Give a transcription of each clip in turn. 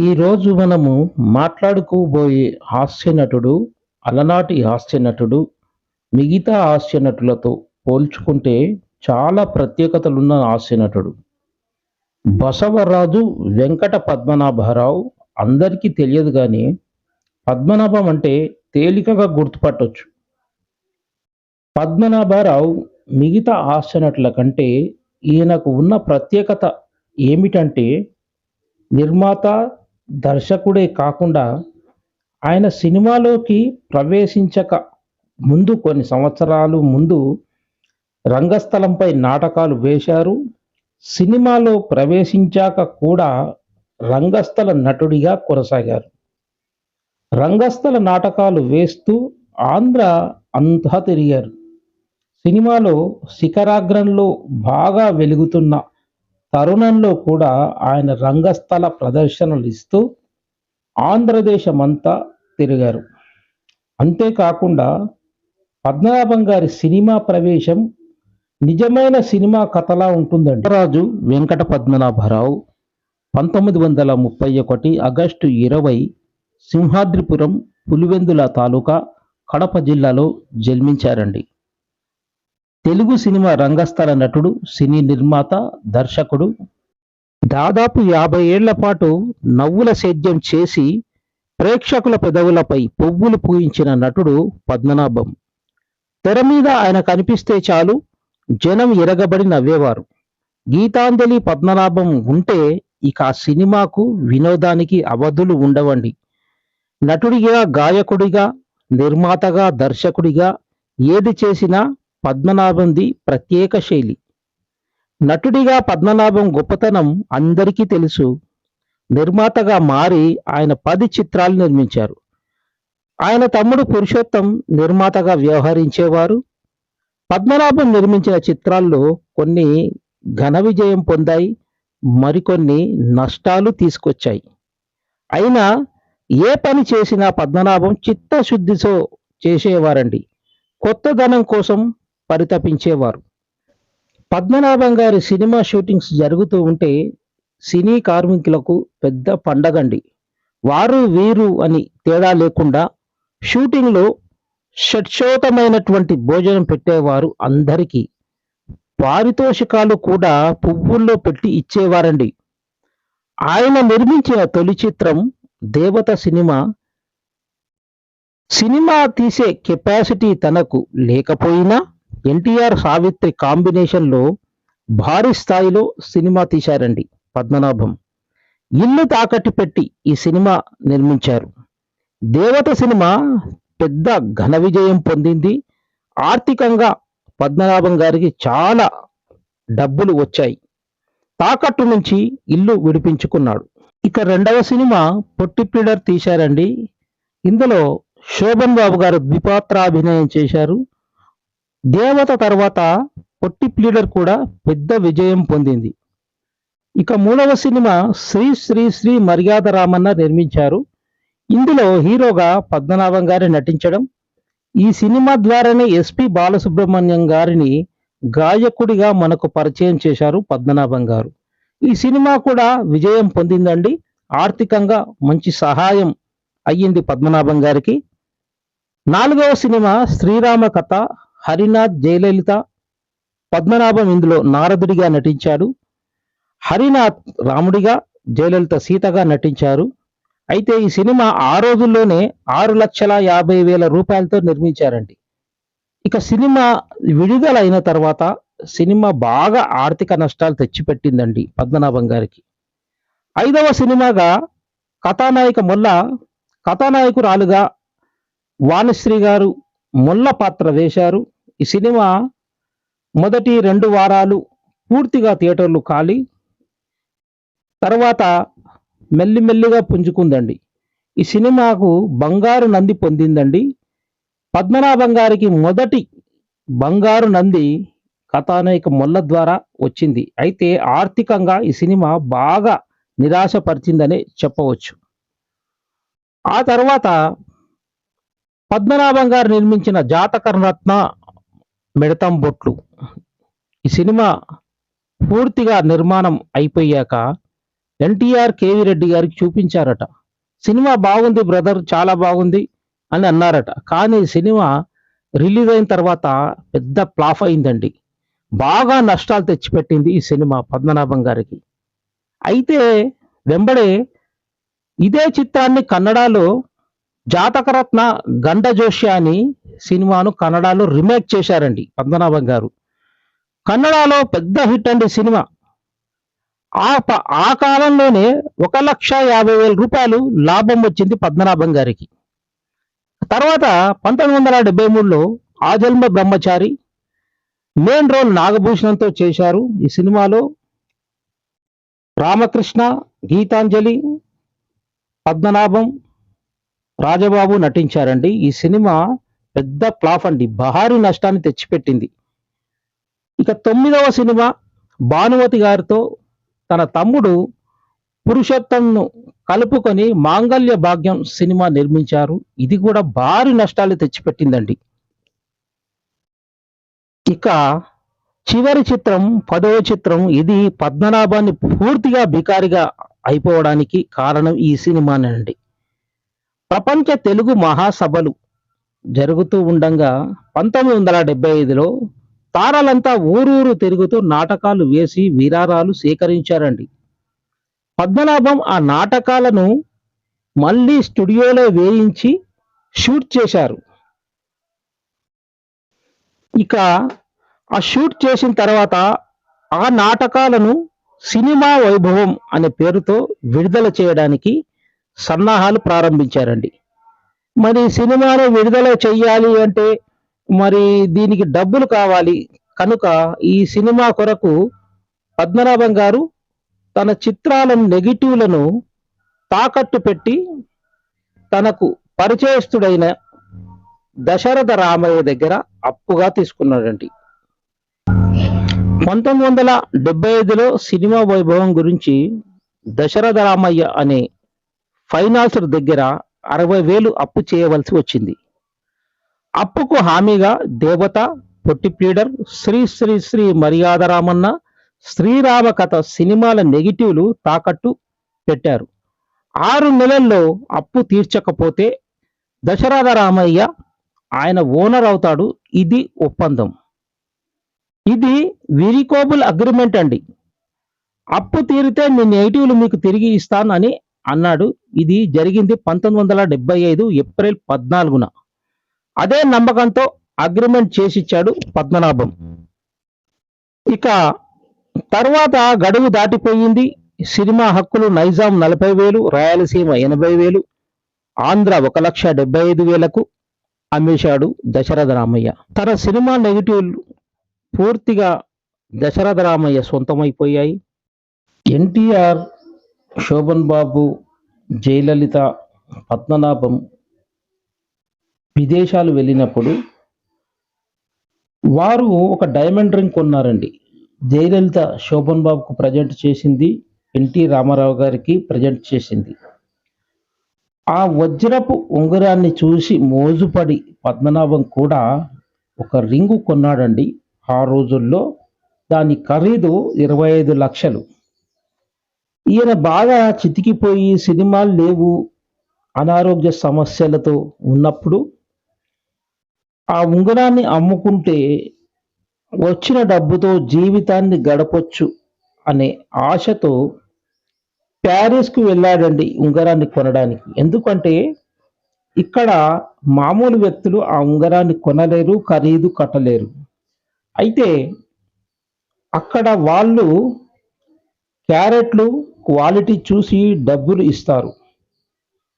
ఈరోజు మనము మాట్లాడుకోబోయే హాస్య నటుడు అలనాటి హాస్య నటుడు మిగతా హాస్య నటులతో పోల్చుకుంటే చాలా ప్రత్యేకతలున్న హాస్య నటుడు. బసవరాజు వెంకట పద్మనాభరావు అందరికీ తెలియదు కానీ పద్మనాభం అంటే తేలికగా గుర్తుపట్టొచ్చు. పద్మనాభరావు మిగతా హాస్య నటుల కంటే ఈయనకు ఉన్న ప్రత్యేకత ఏమిటంటే నిర్మాత దర్శకుడే కాకుండా ఆయన సినిమాలోకి ప్రవేశించక ముందు కొన్ని సంవత్సరాలు ముందు రంగస్థలంపై నాటకాలు వేశారు. సినిమాలో ప్రవేశించాక కూడా రంగస్థల నటుడిగా కొనసాగారు. రంగస్థల నాటకాలు వేస్తూ ఆంధ్ర అంతా తిరిగారు. సినిమాలో శిఖరాగ్రంలో బాగా వెలుగుతున్న తరుణంలో కూడా ఆయన రంగస్థల ప్రదర్శనలు ఇస్తూ ఆంధ్రదేశమంతా తిరిగారు. అంతేకాకుండా పద్మనాభం గారి సినిమా ప్రవేశం నిజమైన సినిమా కథలా ఉంటుందండి. రాజు వెంకట పద్మనాభరావు పంతొమ్మిది వందల ముప్పై ఒకటి ఆగస్టు ఇరవై సింహాద్రిపురం పులివెందుల తాలూకా కడప జిల్లాలో జన్మించారండి. తెలుగు సినిమా రంగస్థల నటుడు సినీ నిర్మాత దర్శకుడు. దాదాపు యాభై ఏళ్ళ పాటు నవ్వుల సేద్యం చేసి ప్రేక్షకుల పెదవులపై పువ్వులు పూయించిన నటుడు పద్మనాభం. తెర మీద ఆయన కనిపిస్తే చాలు జనం ఎరగబడి నవ్వేవారు. గీతాంజలి పద్మనాభం ఉంటే ఇక ఆ సినిమాకు వినోదానికి అవధులు ఉండవండి. నటుడిగా గాయకుడిగా నిర్మాతగా దర్శకుడిగా ఏది చేసినా పద్మనాభంది ప్రత్యేక శైలి. నటుడిగా పద్మనాభం గొప్పతనం అందరికీ తెలుసు. నిర్మాతగా మారి ఆయన పది చిత్రాలు నిర్మించారు. ఆయన తమ్ముడు పురుషోత్తం నిర్మాతగా వ్యవహరించేవారు. పద్మనాభం నిర్మించిన చిత్రాల్లో కొన్ని ఘన విజయం పొందాయి మరికొన్ని నష్టాలు తీసుకొచ్చాయి. అయినా ఏ పని చేసినా పద్మనాభం చిత్తశుద్ధితో చేసేవారండి. కొత్తదనం కోసం పరితపించేవారు. పద్మనాభం గారి సినిమా షూటింగ్స్ జరుగుతూ ఉంటే సినీ కార్మికులకు పెద్ద పండగండి. వారు వీరు అని తేడా లేకుండా షూటింగ్లో షట్శోతమైనటువంటి భోజనం పెట్టేవారు అందరికీ. పారితోషికాలు కూడా పువ్వుల్లో పెట్టి ఇచ్చేవారండి. ఆయన నిర్మించిన తొలి చిత్రం దేవత సినిమా. సినిమా తీసే కెపాసిటీ తనకు లేకపోయినా ఎన్టీఆర్ సావిత్రి కాంబినేషన్లో భారీ స్థాయిలో సినిమా తీశారండి పద్మనాభం. ఇల్లు తాకట్టు పెట్టి ఈ సినిమా నిర్మించారు. దేవత సినిమా పెద్ద ఘన విజయం పొందింది. ఆర్థికంగా పద్మనాభం గారికి చాలా డబ్బులు వచ్చాయి. తాకట్టు నుంచి ఇల్లు విడిపించుకున్నాడు. ఇక రెండవ సినిమా పొట్టిపీడర్ తీశారండి. ఇందులో శోభన్ బాబు గారు ద్విపాత్రాభినయం చేశారు. దేవత తర్వాత పొట్టి ప్లీడర్ కూడా పెద్ద విజయం పొందింది. ఇక మూడవ సినిమా శ్రీ శ్రీ శ్రీ మర్యాద రామన్న నిర్మించారు. ఇందులో హీరోగా పద్మనాభం గారి నటించడం ఈ సినిమా ద్వారానే ఎస్పి బాలసుబ్రహ్మణ్యం గారిని గాయకుడిగా మనకు పరిచయం చేశారు పద్మనాభం గారు. ఈ సినిమా కూడా విజయం పొందిందండి. ఆర్థికంగా మంచి సహాయం అయ్యింది పద్మనాభం గారికి. నాలుగవ సినిమా శ్రీరామ కథ హరినాథ్ జయలలిత పద్మనాభం ఇందులో నారదుడిగా నటించాడు. హరినాథ్ రాముడిగా జయలలిత సీతగా నటించారు. అయితే ఈ సినిమా ఆ రోజుల్లోనే ఆరు లక్షల యాభై వేల రూపాయలతో నిర్మించారండి. ఇక సినిమా విడుదలైన తర్వాత సినిమా బాగా ఆర్థిక నష్టాలు తెచ్చిపెట్టిందండి పద్మనాభం గారికి. ఐదవ సినిమాగా కథానాయిక మొల్ల కథానాయకురాలుగా వాణిశ్రీ గారు మొల్ల పాత్ర వేశారు. ఈ సినిమా మొదటి రెండు వారాలు పూర్తిగా థియేటర్లు ఖాళీ. తర్వాత మెల్లిమెల్లిగా పుంజుకుందండి. ఈ సినిమాకు బంగారు నంది పొందిందండి. పద్మనాభం గారికి మొదటి బంగారు నంది కథానాయక మొల్ల ద్వారా వచ్చింది. అయితే ఆర్థికంగా ఈ సినిమా బాగా నిరాశపరిచిందనే చెప్పవచ్చు. ఆ తర్వాత పద్మనాభం గారు నిర్మించిన జాతకరత్న మిడతం బొట్లు. ఈ సినిమా పూర్తిగా నిర్మాణం అయిపోయాక ఎన్టీఆర్ కేవీ రెడ్డి గారికి చూపించారట. సినిమా బాగుంది బ్రదర్ చాలా బాగుంది అని అన్నారట. కానీ సినిమా రిలీజ్ అయిన తర్వాత పెద్ద ప్లాఫ్ అయిందండి. బాగా నష్టాలు తెచ్చిపెట్టింది ఈ సినిమా పద్మనాభం గారికి. అయితే వెంబడే ఇదే చిత్రాన్ని కన్నడలో జాతకరత్న గండ జోషి అని సినిమాను కన్నడలో రీమేక్ చేశారండి పద్మనాభం గారు. కన్నడలో పెద్ద హిట్ అండి సినిమా. ఆ ప- ఆ కాలంలోనే ఒక లక్ష యాభై వేల రూపాయలు లాభం వచ్చింది పద్మనాభం గారికి. తర్వాత పంతొమ్మిది వందల డెబ్బై మూడులో ఆజన్మ బ్రహ్మచారి మెయిన్ రోల్ నాగభూషణంతో చేశారు. ఈ సినిమాలో రామకృష్ణ గీతాంజలి పద్మనాభం రాజబాబు నటించారండి. ఈ సినిమా పెద్ద ఫ్లాఫ్ అండి. భారీ నష్టాన్ని తెచ్చిపెట్టింది. ఇక తొమ్మిదవ సినిమా భానుమతి గారితో తన తమ్ముడు పురుషోత్తంను కలుపుకొని మాంగళ్య భాగ్యం సినిమా నిర్మించారు. ఇది కూడా భారీ నష్టాలు తెచ్చిపెట్టిందండి. ఇక చివరి చిత్రం పదవ చిత్రం ఇది పద్మనాభాన్ని పూర్తిగా బికారిగా అయిపోవడానికి కారణం ఈ సినిమానండి. ప్రపంచ తెలుగు మహాసభలు జరుగుతూ ఉండంగా పంతొమ్మిది వందల డెబ్బై ఐదులో తారలంతా ఊరూరు తిరుగుతూ నాటకాలు వేసి విరారాలు సేకరించారండి. పద్మనాభం ఆ నాటకాలను మళ్ళీ స్టూడియోలో వేయించి షూట్ చేశారు. ఇక ఆ షూట్ చేసిన తర్వాత ఆ నాటకాలను సినిమా వైభవం అనే పేరుతో విడుదల చేయడానికి సన్నాహాలు ప్రారంభించారండి. మరి సినిమాను విడుదల చెయ్యాలి అంటే మరి దీనికి డబ్బులు కావాలి. కనుక ఈ సినిమా కొరకు పద్మనాభం గారు తన చిత్రాలను నెగిటివ్లను తాకట్టు పెట్టి తనకు పరిచయస్తుడైన దశరథ రామయ్య దగ్గర అప్పుగా తీసుకున్నాడండి. పంతొమ్మిది వందల డెబ్బై ఐదులో సినిమా వైభవం గురించి దశరథ రామయ్య అనే ఫైనాన్సర్ దగ్గర అరవై వేలు అప్పు చేయవలసి వచ్చింది. అప్పుకు హామీగా దేవత పొట్టి ప్లీడర్ శ్రీ శ్రీ శ్రీ మర్యాదరామన్న శ్రీరామ కథ సినిమాల నెగిటివ్లు తాకట్టు పెట్టారు. ఆరు నెలల్లో అప్పు తీర్చకపోతే దశరథ రామయ్య ఆయన ఓనర్ అవుతాడు. ఇది ఒప్పందం. ఇది విరికోబుల్ అగ్రిమెంట్ అండి. అప్పు తీరితే మీ నెగిటివ్లు మీకు తిరిగి ఇస్తాను అని అన్నాడు. ఇది జరిగింది పంతొమ్మిది వందల డెబ్బై ఐదు ఏప్రిల్ పద్నాలుగున. అదే నమ్మకంతో అగ్రిమెంట్ చేసిచ్చాడు పద్మనాభం. ఇక తర్వాత గడువు దాటిపోయింది. సినిమా హక్కులు నైజాం నలభై వేలు రాయలసీమ ఎనభై వేలు ఆంధ్ర ఒక లక్ష డెబ్బై ఐదు వేలకు అమ్మేశాడు దశరథ రామయ్య. తన సినిమా నెగిటివ్లు పూర్తిగా దశరథ రామయ్య సొంతమైపోయాయి. ఎన్టీఆర్ శోభన్ బాబు జయలలిత పద్మనాభం విదేశాలు వెళ్ళినప్పుడు వారు ఒక డైమండ్ రింగ్ కొన్నారండి. జయలలిత శోభన్ బాబుకు ప్రజెంట్ చేసింది ఎన్టీ రామారావు గారికి ప్రజెంట్ చేసింది. ఆ వజ్రపు ఉంగరాన్ని చూసి మోజుపడి పద్మనాభం కూడా ఒక రింగు కొన్నాడండి. ఆ రోజుల్లో దాని ఖరీదు ఇరవై ఐదు లక్షలు. ఈయన బాగా చితికిపోయి సినిమాలు లేవు అనారోగ్య సమస్యలతో ఉన్నప్పుడు ఆ ఉంగరాన్ని అమ్ముకుంటే వచ్చిన డబ్బుతో జీవితాన్ని గడపొచ్చు అనే ఆశతో ప్యారిస్కు వెళ్ళాడండి ఉంగరాన్ని కొనడానికి. ఎందుకంటే ఇక్కడ మామూలు వ్యక్తులు ఆ ఉంగరాన్ని కొనలేరు ఖరీదు కట్టలేరు. అయితే అక్కడ వాళ్ళు క్యారెట్లు క్వాలిటీ చూసి డబ్బులు ఇస్తారు.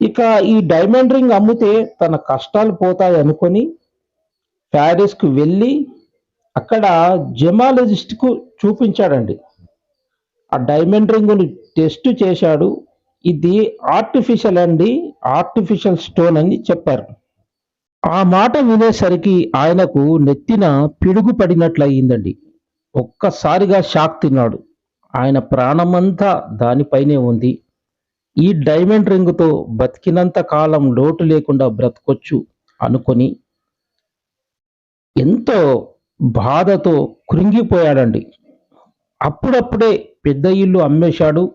ఇక ఈ డైమండ్ రింగ్ అమ్మితే తన కష్టాలు పోతాయి అనుకొని ప్యారిస్కు వెళ్ళి అక్కడ జెమాలజిస్ట్కు చూపించాడండి. ఆ డైమండ్ రింగును టెస్ట్ చేశాడు. ఇది ఆర్టిఫిషియల్ అండి ఆర్టిఫిషియల్ స్టోన్ అని చెప్పారు. ఆ మాట వినేసరికి ఆయనకు నెత్తిన పిడుగు పడినట్లయిందండి. ఒక్కసారిగా షాక్ తిన్నాడు. ఆయన ప్రాణమంతా దానిపైనే ఉంది. ఈ డైమండ్ రింగుతో బతికినంత కాలం లోటు లేకుండా బ్రతకొచ్చు అనుకొని ఎంతో బాధతో కృంగిపోయాడండి. అప్పుడప్పుడే పెద్ద ఇల్లు అమ్మేశాడు.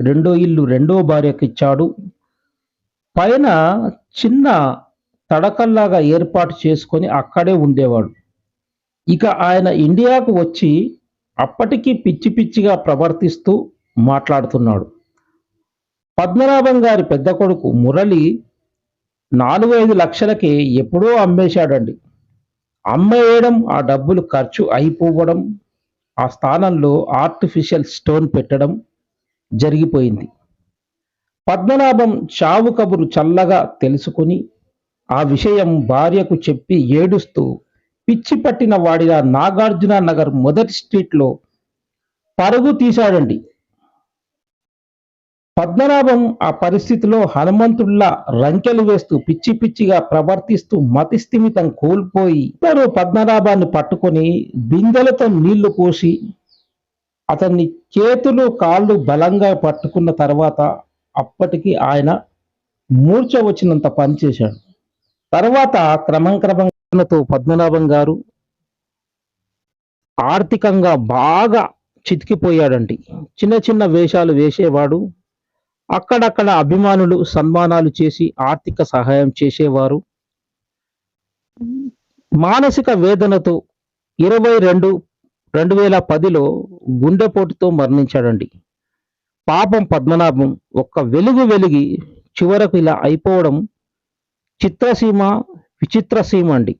రెండో ఇల్లు రెండో భార్యకి ఇచ్చాడు పైన చిన్న తడకల్లాగా ఏర్పాటు చేసుకొని అక్కడే ఉండేవాడు. ఇక ఆయన ఇండియాకు వచ్చి అప్పటికి పిచ్చి పిచ్చిగా ప్రవర్తిస్తూ మాట్లాడుతున్నాడు. పద్మనాభం గారి పెద్ద కొడుకు మురళి నాలుగు ఐదు లక్షలకి ఎప్పుడో అమ్మేశాడండి. అమ్మేయడం ఆ డబ్బులు ఖర్చు అయిపోవడం ఆ స్థానంలో ఆర్టిఫిషియల్ స్టోన్ పెట్టడం జరిగిపోయింది. పద్మనాభం చావు కబురు చల్లగా తెలుసుకుని ఆ విషయం భార్యకు చెప్పి ఏడుస్తూ పిచ్చి పట్టిన వాడిగా నాగార్జున నగర్ మొదటి స్ట్రీట్లో పరుగు తీశాడండి. పద్మనాభం ఆ పరిస్థితిలో హనుమంతుల్లా రంకెలు వేస్తూ పిచ్చి పిచ్చిగా ప్రవర్తిస్తూ మతిస్థిమితం కోల్పోయి ఇద్దరు పద్మనాభాన్ని పట్టుకొని బిందెలతో నీళ్ళు పోసి అతన్ని చేతులు కాళ్ళు బలంగా పట్టుకున్న తర్వాత అప్పటికి ఆయన మూర్చ వచ్చినంత పనిచేశాడు. తర్వాత క్రమం క్రమంతో పద్మనాభం గారు ఆర్థికంగా బాగా చితికిపోయాడండి. చిన్న చిన్న వేషాలు వేసేవాడు అక్కడక్కడ అభిమానులు సన్మానాలు చేసి ఆర్థిక సహాయం చేసేవారు. మానసిక వేదనతో ఇరవై రెండు రెండు వేల పదిలో గుండెపోటుతో మరణించాడండి. పాపం పద్మనాభం ఒక్క వెలుగు వెలిగి చివరకు ఇలా అయిపోవడం చిత్రసీమ విచిత్ర సీమ అండి.